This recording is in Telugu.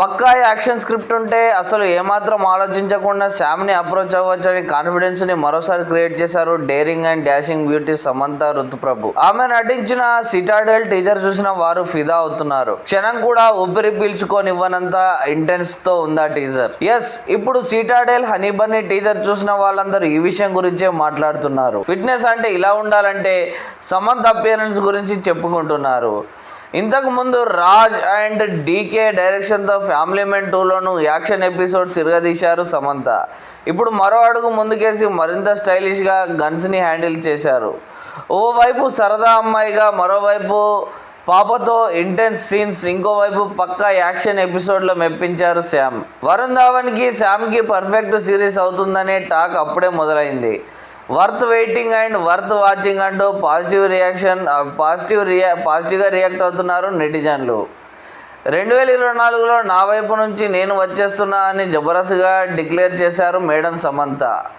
పక్కా యాక్షన్ స్క్రిప్ట్ ఉంటే అసలు ఏమాత్రం ఆలోచించకుండా శామ్ని అప్రోచ్ అవ్వచ్చని అని కాన్ఫిడెన్స్ని మరోసారి క్రియేట్ చేశారు daring and dashing beauty Samantha Ruth Prabhu. ఆమె నటించిన సిటాడెల్ టీజర్ చూసిన వారు ఫిదా అవుతున్నారు. క్షణం కూడా ఊపిరి పీల్చుకోనివ్వనంత ఇంటెన్స్తో ఉందా టీజర్? ఎస్ ఇప్పుడు సిటాడెల్ హనీ బన్నీ టీజర్ చూసిన వాళ్ళందరూ ఈ విషయం గురించే మాట్లాడుతున్నారు. ఫిట్నెస్ అంటే ఇలా ఉండాలంటే సమంత అపియరెన్స్ గురించి చెప్పుకుంటున్నారు. ఇంతకుముందు రాజ్ అండ్ డీకే డైరెక్షన్తో ఫ్యామిలీ మెన్ టూలోను యాక్షన్ ఎపిసోడ్స్ తిరగదీశారు సమంత. ఇప్పుడు మరో అడుగు ముందుకేసి మరింత స్టైలిష్గా గన్స్ని హ్యాండిల్ చేశారు. ఓవైపు సరదా అమ్మాయిగా మరోవైపు పాపతో ఇంటెన్స్ సీన్స్ ఇంకోవైపు పక్కా యాక్షన్ ఎపిసోడ్లో మెప్పించారు శ్యామ్. వరుణ్ ధావన్కి శ్యామ్కి పర్ఫెక్ట్ సిరీస్ అవుతుందనే టాక్ అప్పుడే మొదలైంది. Worth waiting and worth watching అంటూ పాజిటివ్ రియాక్షన్ పాజిటివ్ రియా పాజిటివ్గా రియాక్ట్ అవుతున్నారు నెటిజన్లు. రెండు వేల ఇరవై నాలుగులో నా వైపు నుంచి నేను వచ్చేస్తున్నా అని జబరస్గా డిక్లేర్ చేశారు మేడం సమంత.